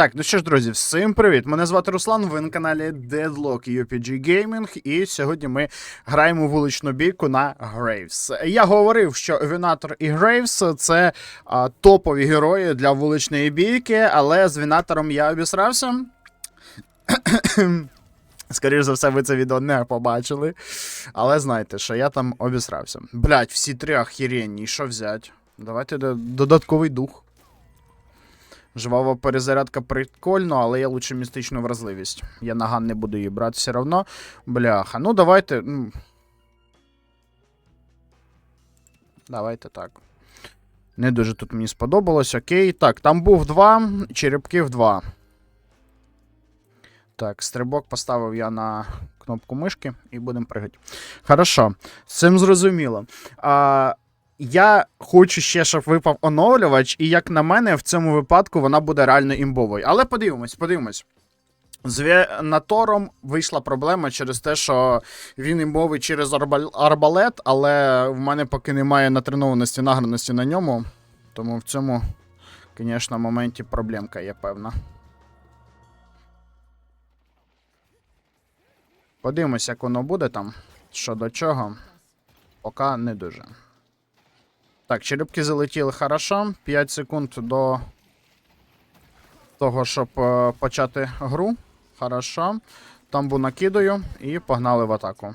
Так, ну що ж, друзі, всім привіт! Мене звати Руслан, ви на каналі Deadlock UPG Gaming, і сьогодні ми граємо вуличну бійку на Грейвс. Я говорив, що Вінатор і Грейвс це а, топові герої для вуличної бійки, але з Вінатором я обісрався. Скоріше за все, ви це відео не побачили. Але знайте, що я там обісрався. Блять, всі три охеренні, що взять? Давайте додатковий дух. Жвава перезарядка прикольно, але я лучше містичну вразливість. Я наган не буду її брати все одно. Бляха. Ну, давайте. Давайте так. Не дуже тут мені сподобалось. Окей. Так, там був два, черепків два. Так, стрибок поставив я на кнопку мишки і будемо пригати. Хорошо, з цим зрозуміло. А, я хочу ще, щоб випав оновлювач, і як на мене, в цьому випадку вона буде реально імбовою. Але подивимось, подивимось. З Венатором вийшла проблема через те, що він імбовий через арбалет, але в мене поки немає натренованості, награності на ньому. Тому в цьому, звісно, моменті проблемка є певна. Подивимось, як воно буде там. Що до чого. Поки не дуже. Так, черепки залетіли хорошо. 5 секунд до того, щоб е, почати гру. Хорошо. Тамбу накидаю і погнали в атаку.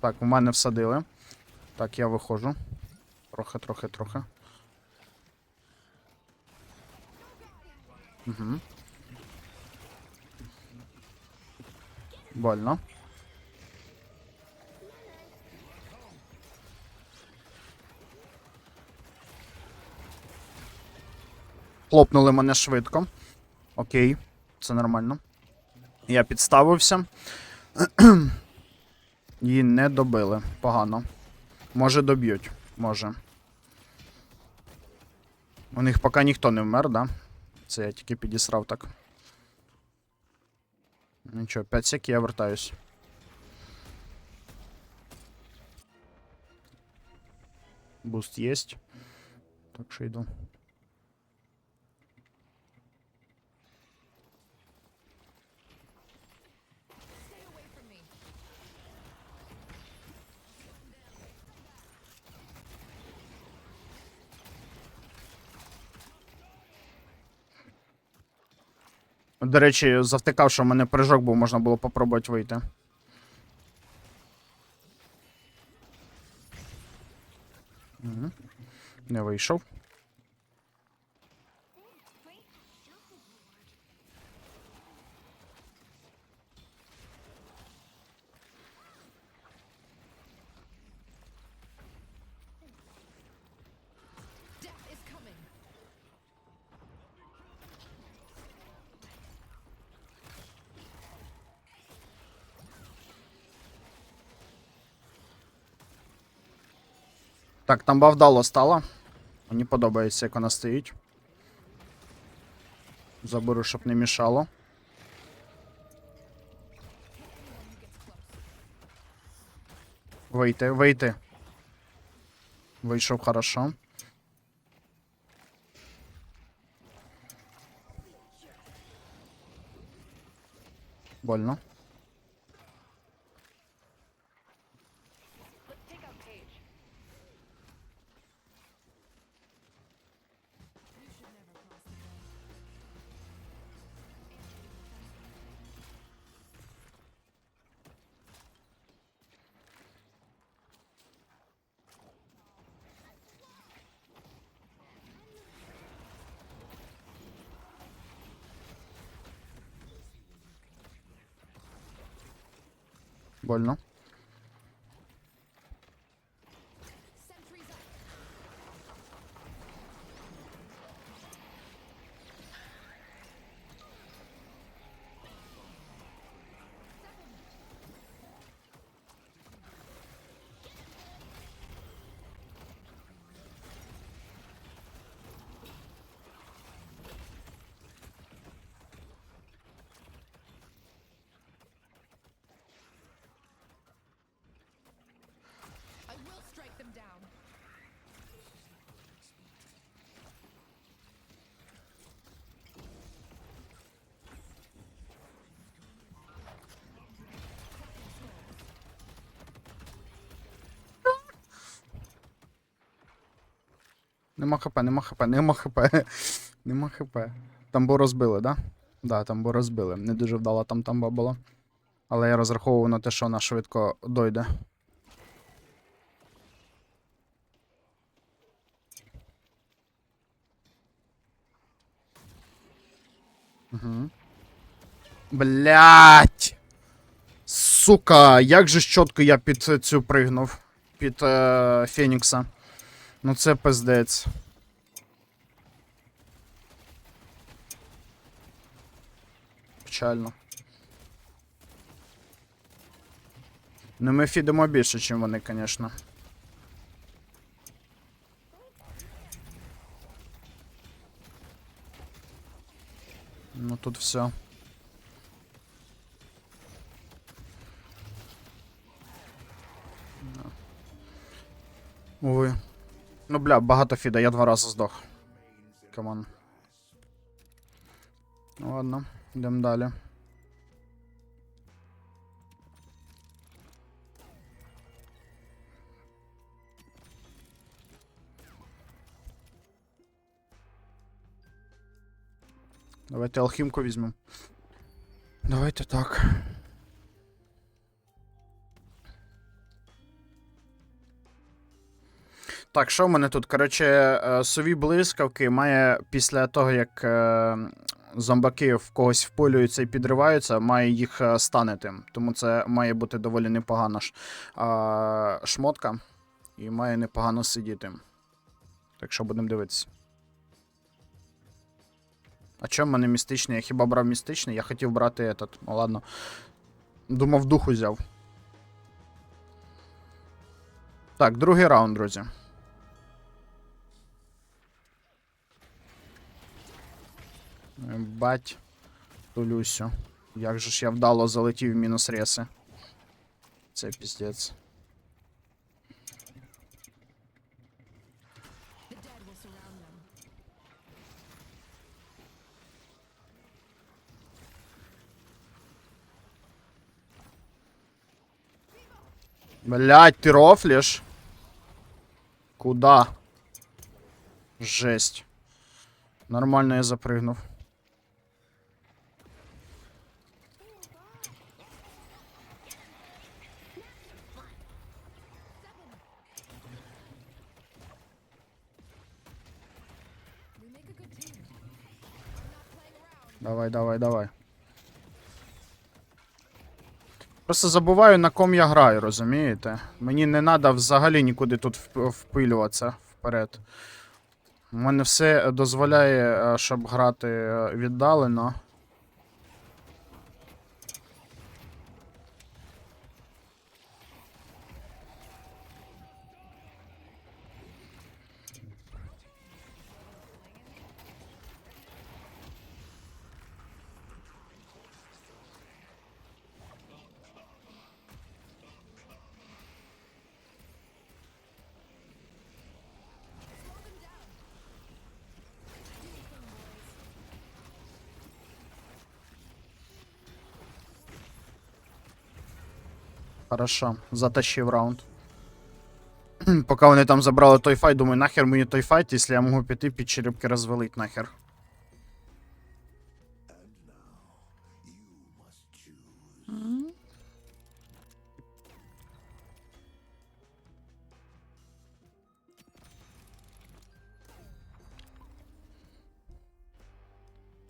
Так, в мене всадили. Так, я виходжу. Трохи, трохи, трохи. Угу. Больно. Хлопнули мене швидко. Окей, це нормально. Я підставився. Її не добили. Погано. Може доб'ють. Може. У них поки ніхто не вмер, да? Це я тільки підісрав так. Нічого, 5 сек, я вертаюсь. Буст есть. Так що йду. До речі, завтикав, що в мене прыжок був, можна було попробувати вийти. Не вийшов. Так, там вдало стало. Мені подобається, як вона стоїть. Заберу, щоб не мішало. Вийти, вийти. Вийшов хорошо. Больно. Больно. Sentries Нема хп, нема хп, нема хп. Нема хп. Тамбу розбили, да? Да, тамбу розбили. Не дуже вдала там тамба була. Але я розраховував на те, що вона швидко дойде. Угу. Блять! Сука, як же чітко я під цю пригнув. Під е, Фенікса. Ну це пиздець. Печально. Ну ми фідемо більше, ніж вони, звісно. Ну тут все. Уви. Ну бля, багато фіда, я два рази здох. Камон. Ну ладно, йдемо далі. Давайте алхімку візьмемо. Давайте так. Так, що в мене тут? Коротше, е, сові блискавки має після того, як е, зомбаки в когось впилюються і підриваються, має їх е, станити. Тому це має бути доволі непогана ш, шмотка. І має непогано сидіти. Так що будемо дивитися. А чому в мене містичний? Я хіба брав містичний? Я хотів брати этот. Ну ладно. Думав, дух узяв. Так, другий раунд, друзі. Бать. Тулюсю. Як же ж я вдало залетів в мінус реси. Це піздець. The dead will surround them. Блять, ты рофлишь? Куда? Жесть. Нормально я запрыгнув. Давай, давай, давай. Просто забуваю, на ком я граю, розумієте? Мені не треба взагалі нікуди тут впилюватися вперед. У мене все дозволяє, е, щоб грати е, віддалено. Хорошо, затащив раунд. Поки вони там забрали той файт, думаю, нахер мені той файт, якщо я можу піти під черепки розвалить нахер.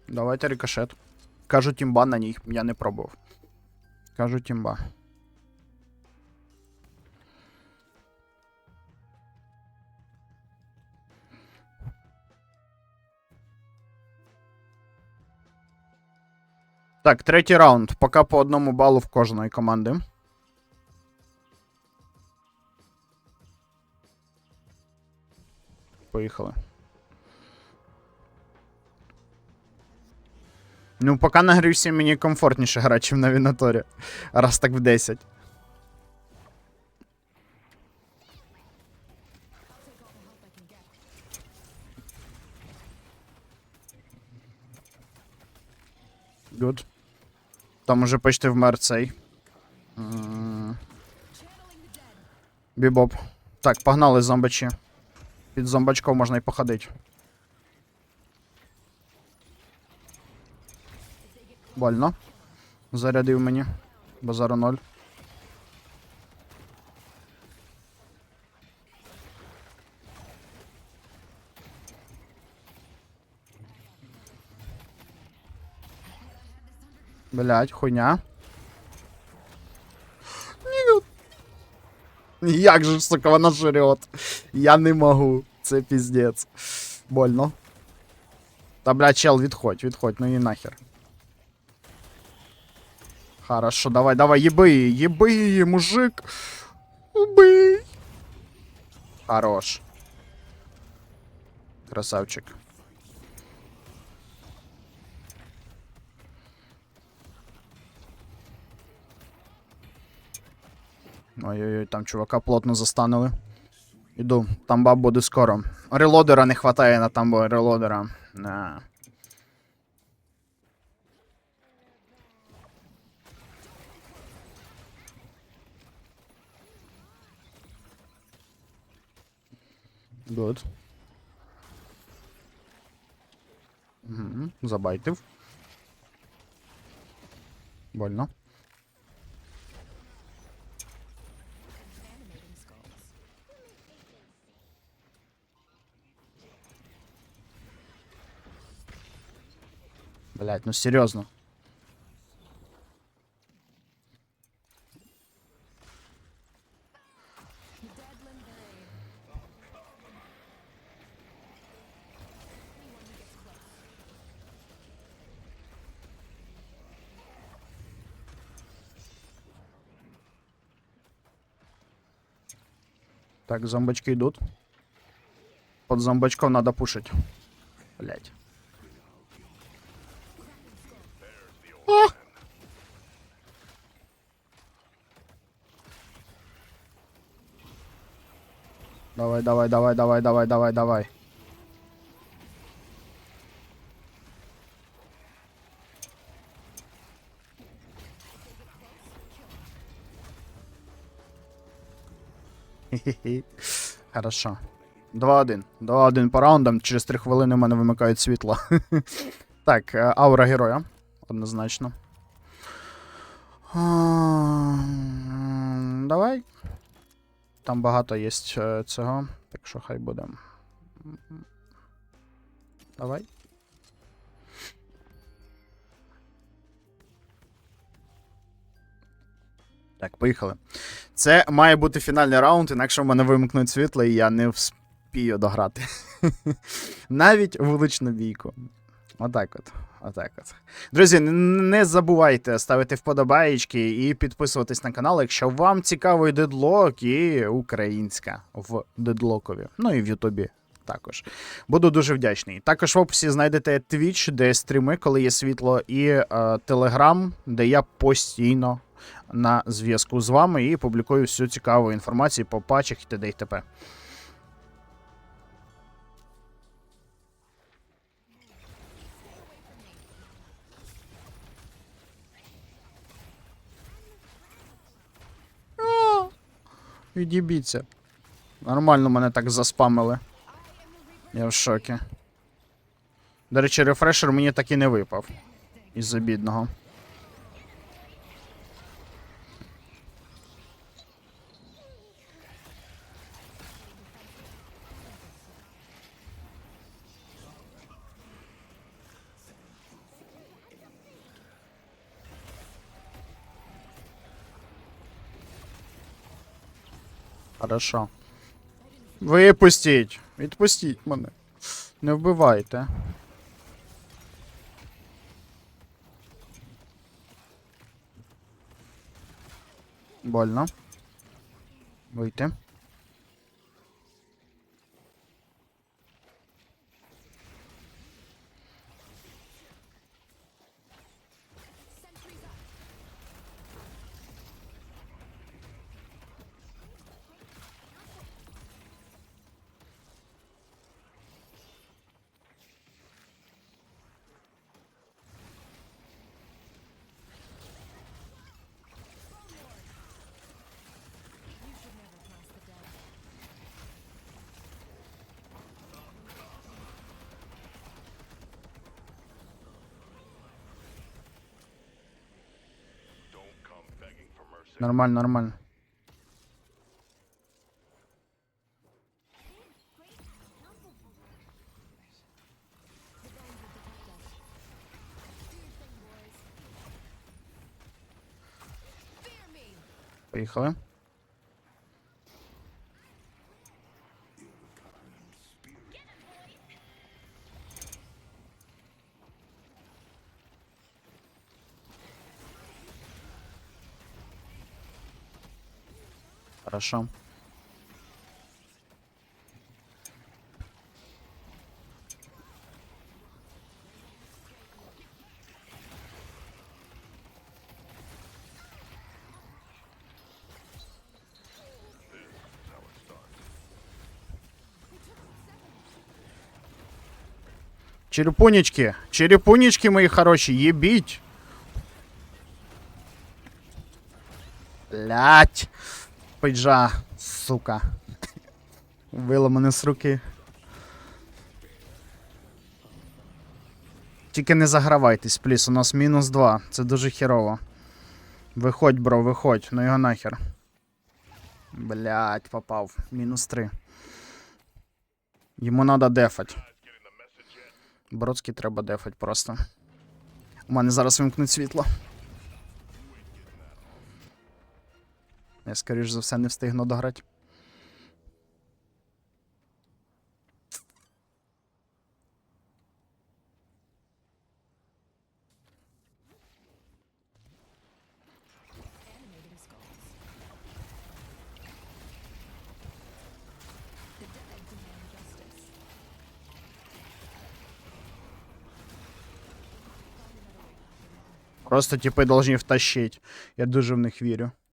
Давайте рикошет. Кажуть, імба на ній, я не пробував. Кажуть, імба. Так, третій раунд. Поки по одному балу в кожної команди. Поїхали. Ну, поки на грівсі мені комфортніше грати, ніж на Вінаторі. Раз так в 10. Там уже почти вмер цей. Бібоп. Так, погнали зомбачі. Під зомбачком можна і походити. Больно. Зарядив мені. Базару ноль. Блять, хуйня. Ні. Як же ж, сука, вона жрет. Я не можу. Це піздець. Больно. Та, блядь, чел, відходь, відходь, ну і нахер. Хорошо, давай, давай, єби її, єби її, мужик. Убий. Хорош. Красавчик. Ой-ой-ой, там чувака плотно застанули. Іду, там баб буде скоро. Релодера не хватає на тамбо релодера. На. Good. Угу, забайтив. Больно. Блять, ну серьезно. Так, зомбачки идут. Под зомбачком надо пушить. Блять. Давай, давай, давай, давай, давай, давай, давай. Хі-хі-хі. Хорошо. 2-1. 2-1 по раундам. Через 3 хвилини в мене вимикають світло. так, е, аура героя. Однозначно. Давай. Там багато є е, цього. Так що хай буде. Давай. Так, поїхали. Це має бути фінальний раунд, інакше в мене вимкнуть світло, і я не вспію дограти. Навіть вуличну бійку. Отак от. Отак от. Друзі, не забувайте ставити вподобаєчки і підписуватись на канал, якщо вам цікавий дедлок і українська в дедлокові. Ну і в Ютубі також. Буду дуже вдячний. Також в описі знайдете Twitch, де стріми, коли є світло, і е, де я постійно на зв'язку з вами і публікую всю цікаву інформацію по патчах і т.д. і т.п. Від'їбіться. Нормально мене так заспамили. Я в шокі. До речі, рефрешер мені так і не випав. Із-за бідного. Хорошо. Випустіть! Відпустіть мене. Не вбивайте. Больно. Вийти. Нормально, нормально. Fear me. Хорошо. Черепунечки, черепунечки мої хороші, єбіть. Блять. Пейджа, сука. Вбила мене з руки. Тільки не загравайтесь, пліс, у нас мінус 2. Це дуже херово. Виходь, бро, виходь, ну його нахер. Блять, попав. Мінус 3. Йому надо дефать. Бродський треба дефать просто. У мене зараз вимкнуть світло. Я, скоріш за все, не встигну дограти. Просто типи должны втащить. Я дуже в них вірю.